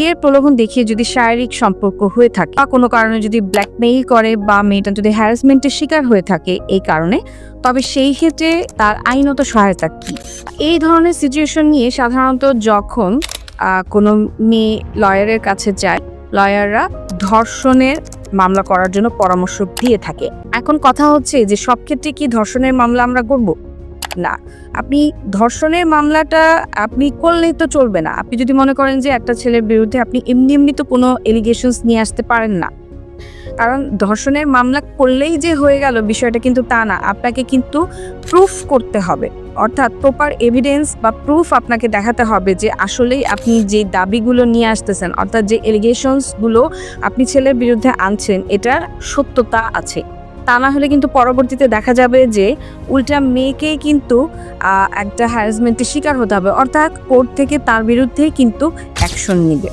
বিয়ের প্রলোভন দেখিয়ে যদি শারীরিক সম্পর্ক হয়ে থাকে বা কোনো কারণে যদি ব্ল্যাকমেইল করে বা মেয়েটা যদি হ্যারাসমেন্টের শিকার হয়ে থাকে এই কারণে, তবে সেই ক্ষেত্রে তার আইনত সহায়তা কি? এই ধরনের সিচুয়েশন নিয়ে সাধারণত যখন কোনো মেয়ে লয়ারের কাছে যায় লয়াররা ধর্ষণের মামলা করার জন্য পরামর্শ দিয়ে থাকে। এখন কথা হচ্ছে যে সব ক্ষেত্রে কি ধর্ষণের মামলা আমরা করব? না। আপনি ধর্ষণের মামলাটা আপনি করলেই তো চলবে না। আপনি যদি মনে করেন যে একটা ছেলের বিরুদ্ধে আপনি এমনি এমনি তো কোনো এলিগেশনস নিয়ে আসতে পারেন না। কারণ ধর্ষণের মামলা করলেই যে হয়ে গেল বিষয়টা কিন্তু তা না। আপনাকে কিন্তু প্রুফ করতে হবে। অর্থাৎ প্রপার এভিডেন্স বা প্রুফ আপনাকে দেখাতে হবে যে আসলেই আপনি যে দাবিগুলো নিয়ে আসতেছেন, অর্থাৎ যে এলিগেশনসগুলো আপনি ছেলের বিরুদ্ধে আনছেন, এটার সত্যতা আছে। তা না হলে কিন্তু পরবর্তীতে দেখা যাবে যে উল্টা মেয়েকে কিন্তু একটা হ্যারাসমেন্টের শিকার হতে হবে। অর্থাৎ কোর্ট থেকে তার বিরুদ্ধেই কিন্তু অ্যাকশন নিবে।